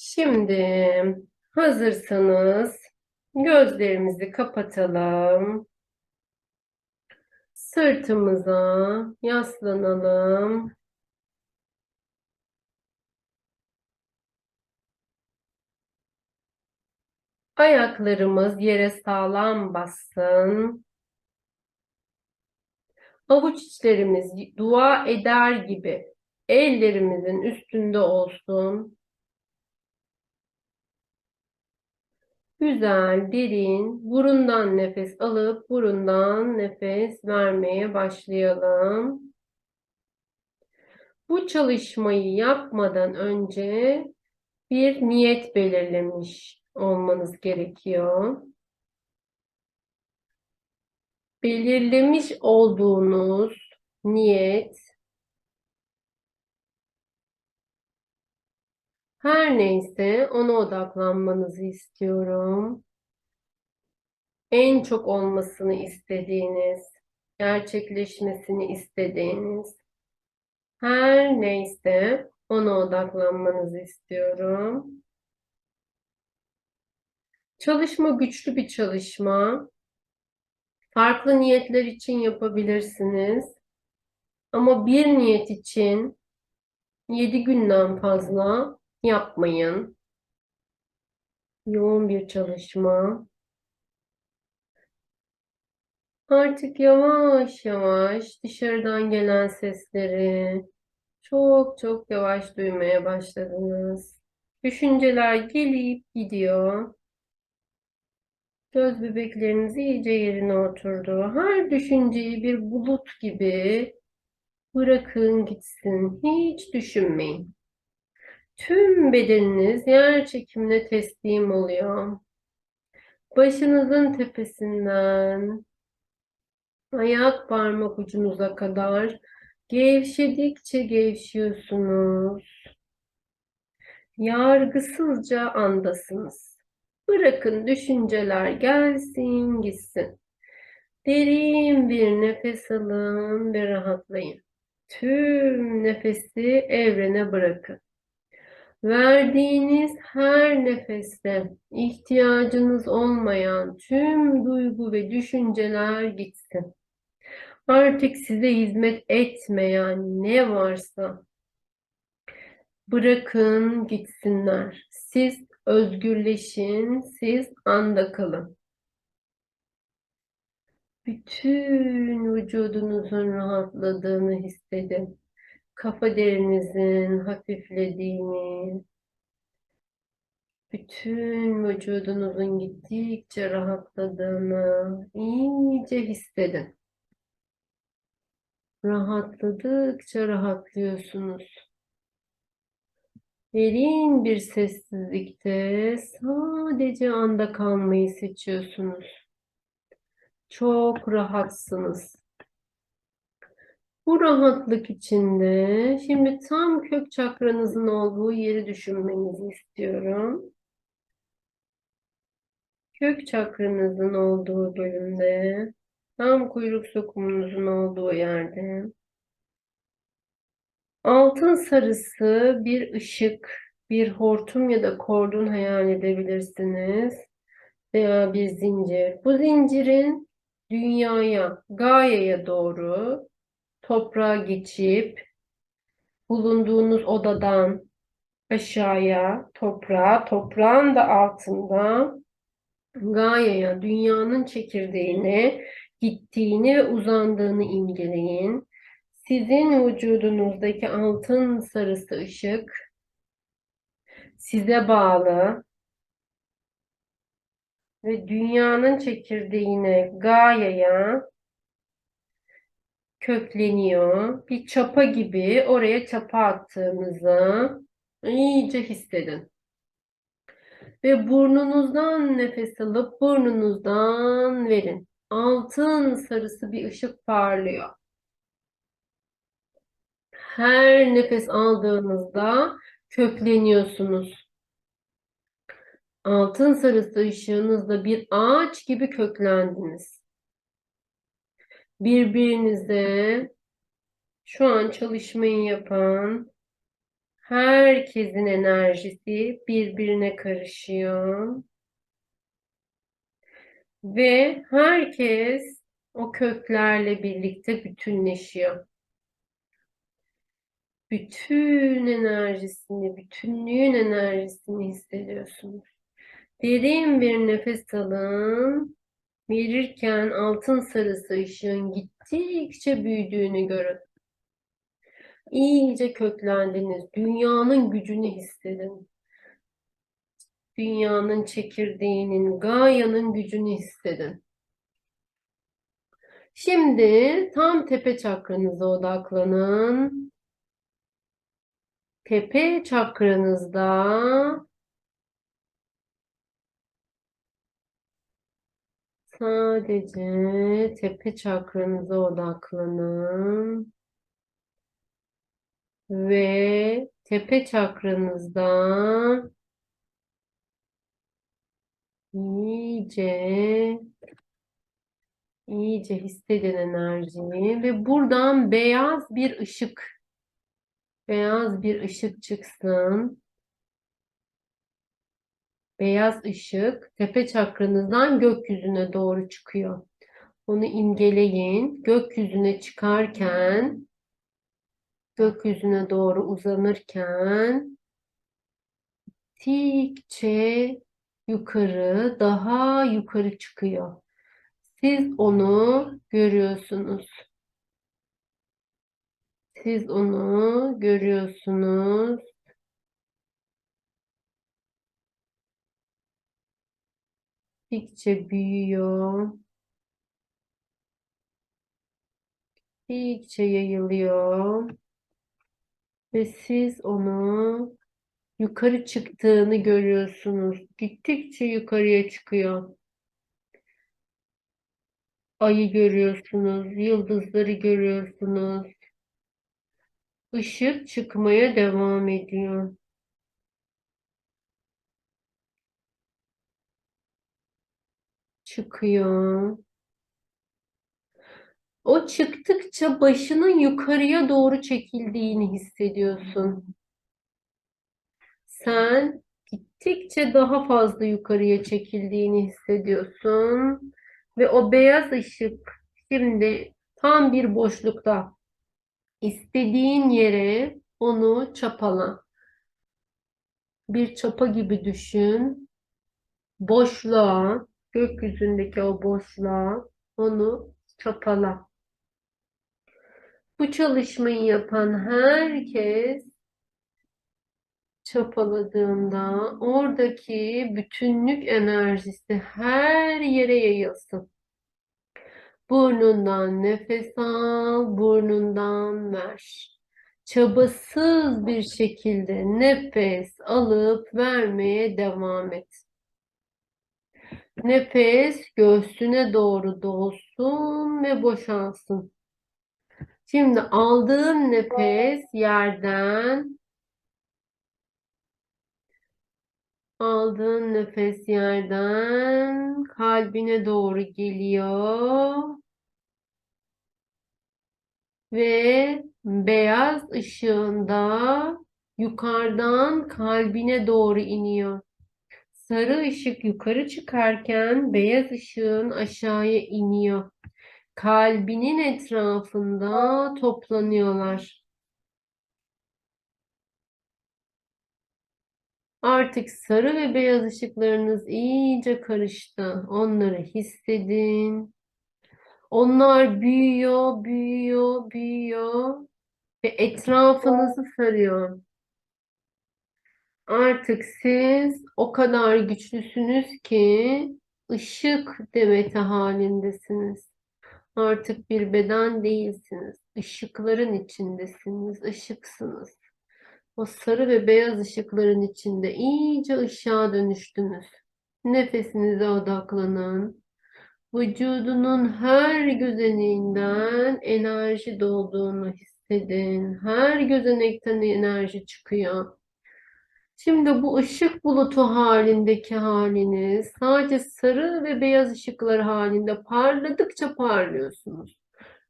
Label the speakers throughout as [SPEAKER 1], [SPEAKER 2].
[SPEAKER 1] Şimdi hazırsanız gözlerimizi kapatalım. Sırtımıza yaslanalım. Ayaklarımız yere sağlam bassın. Avuç içlerimiz dua eder gibi ellerimizin üstünde olsun. Güzel, derin, burundan nefes alıp burundan nefes vermeye başlayalım. Bu çalışmayı yapmadan önce bir niyet belirlemiş olmanız gerekiyor. Belirlemiş olduğunuz niyet her neyse ona odaklanmanızı istiyorum. En çok olmasını istediğiniz, gerçekleşmesini istediğiniz her neyse ona odaklanmanızı istiyorum. Çalışma güçlü bir çalışma. Farklı niyetler için yapabilirsiniz. Ama bir niyet için 7 günden fazla yapmayın. Yoğun bir çalışma. Artık yavaş yavaş dışarıdan gelen sesleri çok çok yavaş duymaya başladınız. Düşünceler gelip gidiyor. Göz bebekleriniz iyice yerine oturdu. Her düşünceyi bir bulut gibi bırakın gitsin. Hiç düşünmeyin. Tüm bedeniniz yer çekimine teslim oluyor. Başınızın tepesinden ayak parmak ucunuza kadar gevşedikçe gevşiyorsunuz. Yargısızca andasınız. Bırakın düşünceler gelsin gitsin. Derin bir nefes alın ve rahatlayın. Tüm nefesi evrene bırakın. Verdiğiniz her nefeste ihtiyacınız olmayan tüm duygu ve düşünceler gitsin. Artık size hizmet etmeyen ne varsa bırakın gitsinler. Siz özgürleşin, siz anda kalın. Bütün vücudunuzun rahatladığını hissedin. Kafa derinizin hafiflediğini, bütün vücudunuzun gittikçe rahatladığını iyice hissedin. Rahatladıkça rahatlıyorsunuz. Derin bir sessizlikte sadece anda kalmayı seçiyorsunuz. Çok rahatsınız. Bu rahatlık içinde şimdi tam kök çakranızın olduğu yeri düşünmenizi istiyorum. Kök çakranızın olduğu bölümde, tam kuyruk sokumunuzun olduğu yerde altın sarısı bir ışık, bir hortum ya da kordon hayal edebilirsiniz veya bir zincir. Bu zincirin dünyaya, Gaia'ya doğru toprağa geçip bulunduğunuz odadan aşağıya toprağa, toprağın da altında Gaia'ya, dünyanın çekirdeğine gittiğini ve uzandığını imgeleyin. Sizin vücudunuzdaki altın sarısı ışık size bağlı ve dünyanın çekirdeğine, Gaia'ya kökleniyor. Bir çapa gibi oraya çapa attığınızı iyice hissedin. Ve burnunuzdan nefes alıp burnunuzdan verin. Altın sarısı bir ışık parlıyor. Her nefes aldığınızda kökleniyorsunuz. Altın sarısı ışığınızda bir ağaç gibi köklendiniz. Birbirinize şu an çalışmayı yapan Herkesin enerjisi birbirine karışıyor. Ve herkes o köklerle birlikte bütünleşiyor. Bütün enerjisini, bütünlüğün enerjisini hissediyorsunuz. Derin bir nefes alın. Verirken altın sarısı ışığın gittikçe büyüdüğünü görün. İyice köklendiniz. Dünyanın gücünü hissedin. Dünyanın çekirdeğinin, Gaia'nın gücünü hissedin. Şimdi tam tepe çakranıza odaklanın. Tepe çakranızda sadece tepe çakranıza odaklanın ve tepe çakranızda iyice iyice hissedin enerjiyi ve buradan beyaz bir ışık beyaz bir ışık çıksın. Beyaz ışık tepe çakranızdan gökyüzüne doğru çıkıyor. Onu imgeleyin. Gökyüzüne çıkarken gökyüzüne doğru uzanırken gittikçe yukarı, daha yukarı çıkıyor. Siz onu görüyorsunuz. Siz onu görüyorsunuz. Gittikçe büyüyor. Gittikçe yayılıyor. Ve siz onu yukarı çıktığını görüyorsunuz. Gittikçe yukarıya çıkıyor. Ayı görüyorsunuz, yıldızları görüyorsunuz. Işık çıkmaya devam ediyor. Çıkıyor. O çıktıkça başının yukarıya doğru çekildiğini hissediyorsun. Sen gittikçe daha fazla yukarıya çekildiğini hissediyorsun. Ve o beyaz ışık şimdi tam bir boşlukta. İstediğin yere onu çapala. Bir çapa gibi düşün. Boşluğa, gökyüzündeki o boşluğa onu çapala. Bu çalışmayı yapan herkes çapaladığında oradaki bütünlük enerjisi her yere yayılsın. Burnundan nefes al, burnundan ver. Çabasız bir şekilde nefes alıp vermeye devam et. Nefes göğsüne doğru dolsun ve boşalsın. Şimdi aldığın nefes yerden aldığın nefes yerden kalbine doğru geliyor ve beyaz ışığında yukarıdan kalbine doğru iniyor. Sarı ışık yukarı çıkarken beyaz ışığın aşağıya iniyor. Kalbinin etrafında toplanıyorlar. Artık sarı ve beyaz ışıklarınız iyice karıştı. Onları hissedin. Onlar büyüyor, büyüyor, büyüyor ve etrafınızı sarıyor. Artık siz o kadar güçlüsünüz ki ışık demeti halindesiniz. Artık bir beden değilsiniz. Işıkların içindesiniz, ışıksınız. O sarı ve beyaz ışıkların içinde iyice ışığa dönüştünüz. Nefesinize odaklanın. Vücudunun her gözeneğinden enerji dolduğunu hissedin. Her gözenekten enerji çıkıyor. Şimdi bu ışık bulutu halindeki haliniz sadece sarı ve beyaz ışıklar halinde parladıkça parlıyorsunuz.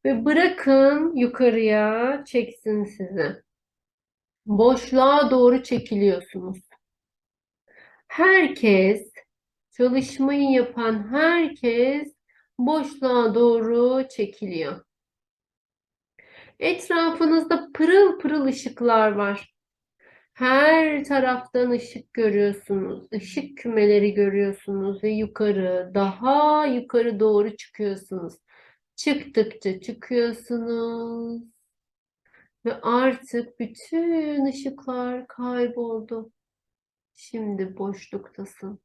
[SPEAKER 1] Ve bırakın yukarıya çeksin sizi. boşluğa doğru çekiliyorsunuz. Herkes, çalışmayı yapan herkes boşluğa doğru çekiliyor. Etrafınızda pırıl pırıl ışıklar var. Her taraftan ışık görüyorsunuz. Işık kümeleri görüyorsunuz ve yukarı, daha yukarı doğru çıkıyorsunuz. Çıktıkça çıkıyorsunuz. Ve artık bütün ışıklar kayboldu. Şimdi boşluktasın.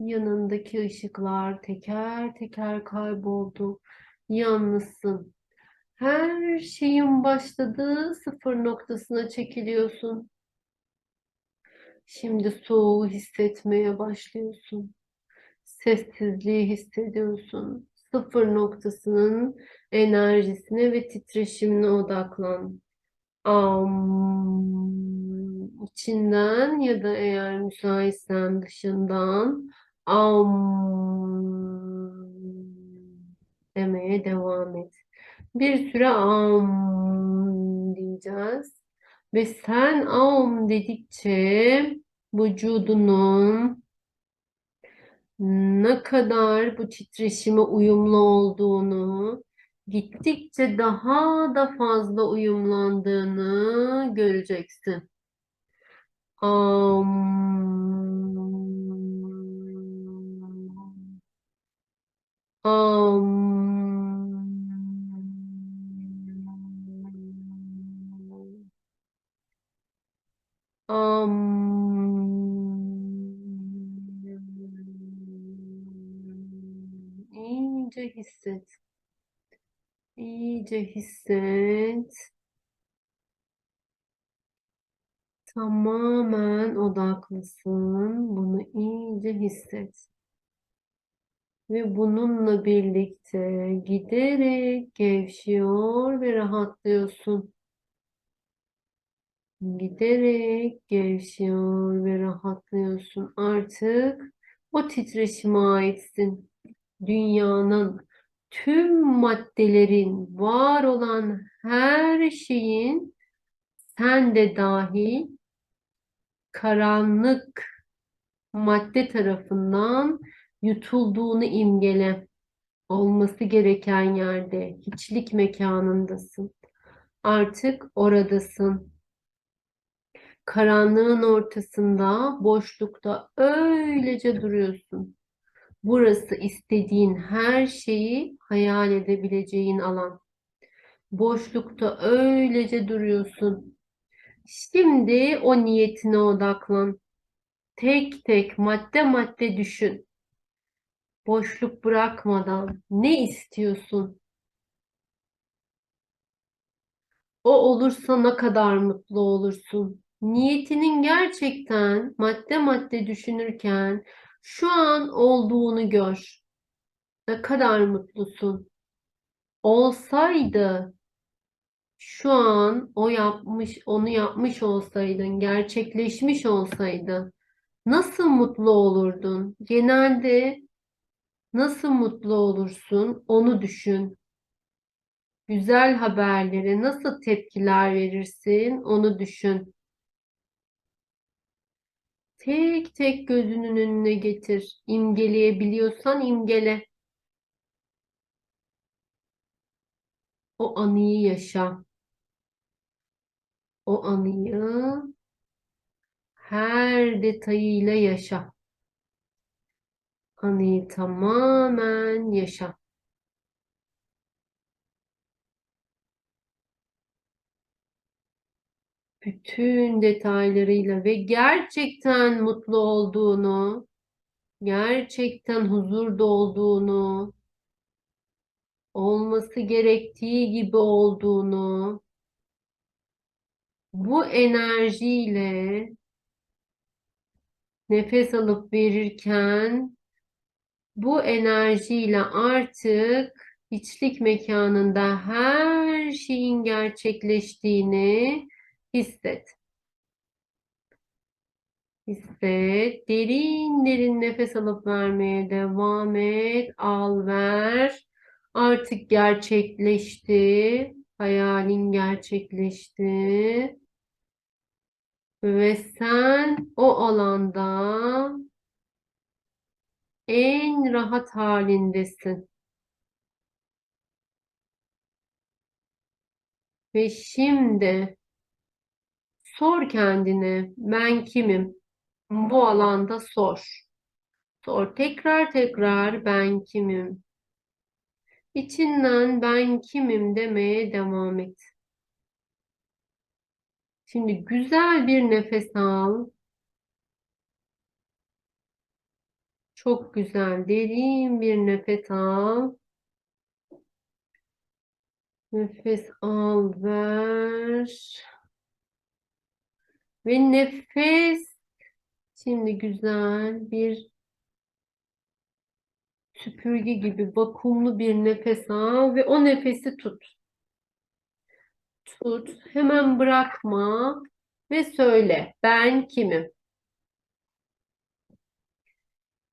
[SPEAKER 1] Yanındaki ışıklar teker teker kayboldu. Yalnızsın. Her şeyin başladığı sıfır noktasına çekiliyorsun. Şimdi soğuğu hissetmeye başlıyorsun. Sessizliği hissediyorsun. Sıfır noktasının enerjisine ve titreşimine odaklan. Am, içinden ya da eğer müsaitsen dışından am demeye devam et. Bir süre am diyeceğiz. Ve sen am dedikçe vücudunun ne kadar bu titreşime uyumlu olduğunu, gittikçe daha da fazla uyumlandığını göreceksin. Am, am, am. İyice hisset. İyice hisset. Tamamen odaklısın. Bunu iyice hisset. Ve bununla birlikte giderek gevşiyor ve rahatlıyorsun. Giderek gevşiyor ve rahatlıyorsun. Artık o titreşime aitsin. Dünyanın tüm maddelerin, var olan her şeyin sen de dahil karanlık madde tarafından yutulduğunu imgele. Olması gereken yerde, hiçlik mekanındasın. Artık oradasın. Karanlığın ortasında, boşlukta öylece duruyorsun. Burası istediğin her şeyi hayal edebileceğin alan. Boşlukta öylece duruyorsun. Şimdi o niyetine odaklan. Tek tek madde madde düşün. Boşluk bırakmadan ne istiyorsun? O olursa ne kadar mutlu olursun? Niyetinin gerçekten madde madde düşünürken şu an olduğunu gör. Ne kadar mutlusun. Olsaydı şu an o yapmış, onu yapmış olsaydın, gerçekleşmiş olsaydı nasıl mutlu olurdun? Genelde nasıl mutlu olursun? Onu düşün. Güzel haberlere nasıl tepkiler verirsin? Onu düşün. Tek tek gözünün önüne getir. İmgeleyebiliyorsan imgele. O anıyı yaşa. O anıyı her detayıyla yaşa. Anıyı tamamen yaşa. Bütün detaylarıyla ve gerçekten mutlu olduğunu, gerçekten huzurda olduğunu, olması gerektiği gibi olduğunu, bu enerjiyle nefes alıp verirken bu enerjiyle artık içlik mekanında her şeyin gerçekleştiğini hisset. Hisset. Derin derin nefes alıp vermeye devam et. Al ver. Artık gerçekleşti. Hayalin gerçekleşti. Ve sen o alanda en rahat halindesin. Ve şimdi sor kendine ben kimim? Bu alanda sor. Sor tekrar tekrar ben kimim? İçinden ben kimim demeye devam et. Şimdi güzel bir nefes al. Çok güzel derin bir nefes al. Nefes al, ver. Ve nefes şimdi güzel bir süpürge gibi vakumlu bir nefes al ve o nefesi tut. Tut, hemen bırakma ve söyle ben kimim?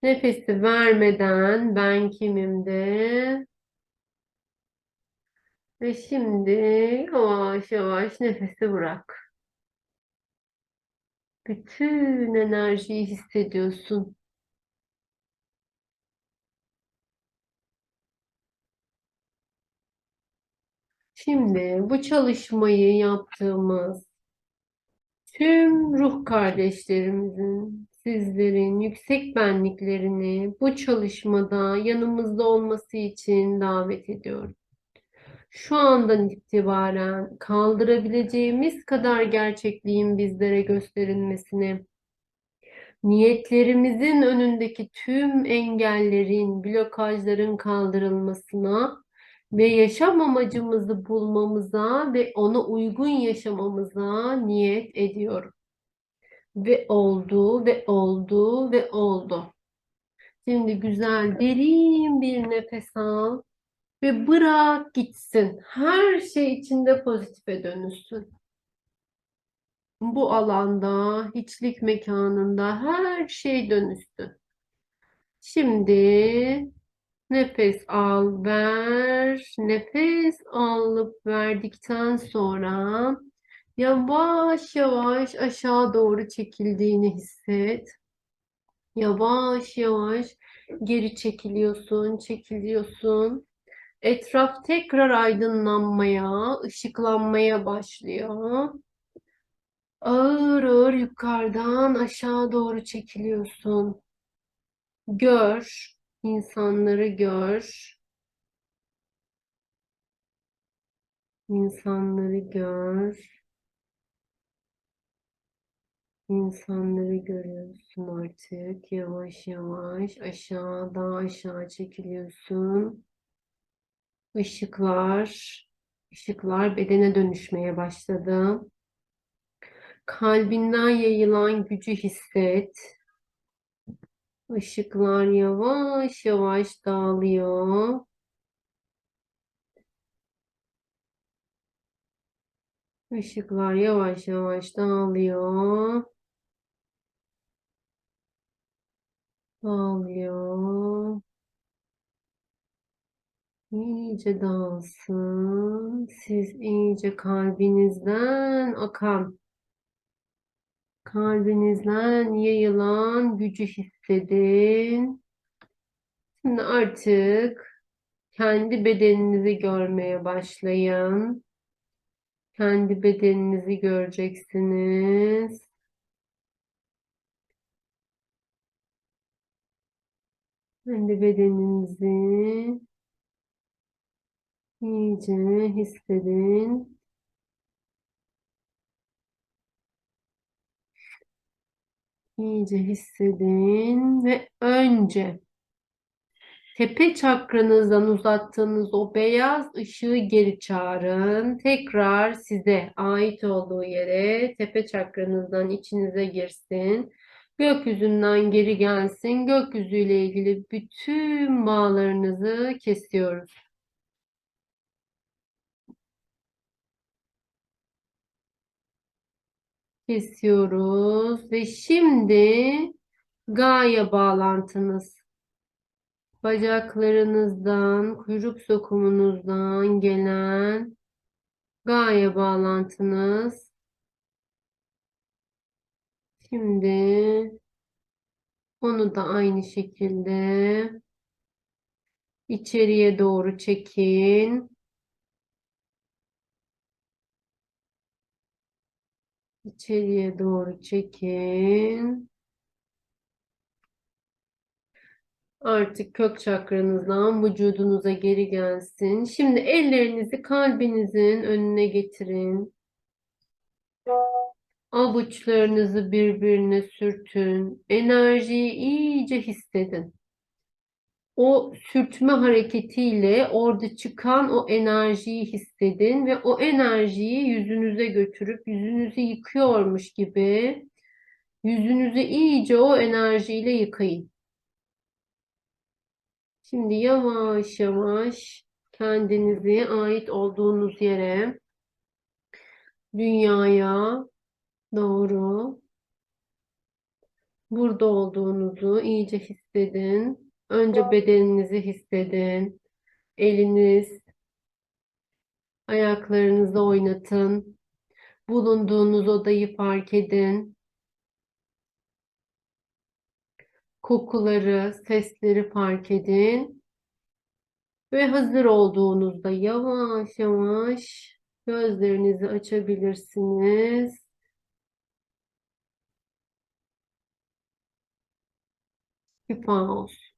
[SPEAKER 1] Nefesi vermeden ben kimim de. Ve şimdi yavaş yavaş nefesi bırak. Bütün enerjiyi hissediyorsun. Şimdi bu çalışmayı yaptığımız tüm ruh kardeşlerimizin, sizlerin yüksek benliklerini bu çalışmada yanımızda olması için davet ediyorum. Şu andan itibaren kaldırabileceğimiz kadar gerçekliğin bizlere gösterilmesini, niyetlerimizin önündeki tüm engellerin, blokajların kaldırılmasına ve yaşam amacımızı bulmamıza ve ona uygun yaşamamıza niyet ediyorum. Ve oldu ve oldu ve oldu. Şimdi güzel derin bir nefes al ve bırak gitsin. Her şey içinde pozitife dönüşsün. Bu alanda, hiçlik mekanında her şey dönüşsün. Şimdi Nefes al, ver. Nefes alıp verdikten sonra yavaş yavaş aşağı doğru çekildiğini hisset. Yavaş yavaş geri çekiliyorsun, çekiliyorsun. Etraf tekrar aydınlanmaya, ışıklanmaya başlıyor. Ağır ağır yukarıdan aşağı doğru çekiliyorsun. Gör. İnsanları gör. İnsanları gör. İnsanları görüyorsun artık. Yavaş yavaş aşağı daha aşağı çekiliyorsun. Işıklar, ışıklar bedene dönüşmeye başladı. Kalbinden yayılan gücü hisset. Işıklar yavaş yavaş dağılıyor. Işıklar yavaş yavaş dağılıyor. Dağılıyor. İyice dağılsın. Siz iyice kalbinizden akan Kalbinizden yayılan gücü hissedin. Şimdi artık kendi bedeninizi görmeye başlayın. Kendi bedeninizi göreceksiniz. Kendi bedeninizi iyice hissedin. İyice hissedin ve önce tepe çakranızdan uzattığınız o beyaz ışığı geri çağırın. Tekrar size ait olduğu yere tepe çakranızdan içinize girsin. Gökyüzünden geri gelsin. Gökyüzüyle ilgili bütün bağlarınızı kesiyoruz. Kesiyoruz ve şimdi gaye bağlantınız bacaklarınızdan, kuyruk sokumunuzdan gelen gaye bağlantınız. Şimdi onu da aynı şekilde içeriye doğru çekin. İçeriye doğru çekin. Artık kök çakranızdan vücudunuza geri gelsin. Şimdi ellerinizi kalbinizin önüne getirin. Avuçlarınızı birbirine sürtün. Enerjiyi iyice hissedin. O sürtme hareketiyle orada çıkan o enerjiyi hissedin ve o enerjiyi yüzünüze götürüp yüzünüzü yıkıyormuş gibi yüzünüzü iyice o enerjiyle yıkayın. Şimdi yavaş yavaş kendinizi ait olduğunuz yere, dünyaya doğru burada olduğunuzu iyice hissedin. Önce bedeninizi hissedin. Eliniz, ayaklarınızı oynatın. Bulunduğunuz odayı fark edin. Kokuları, sesleri fark edin. Ve hazır olduğunuzda yavaş yavaş gözlerinizi açabilirsiniz. Şifa olsun.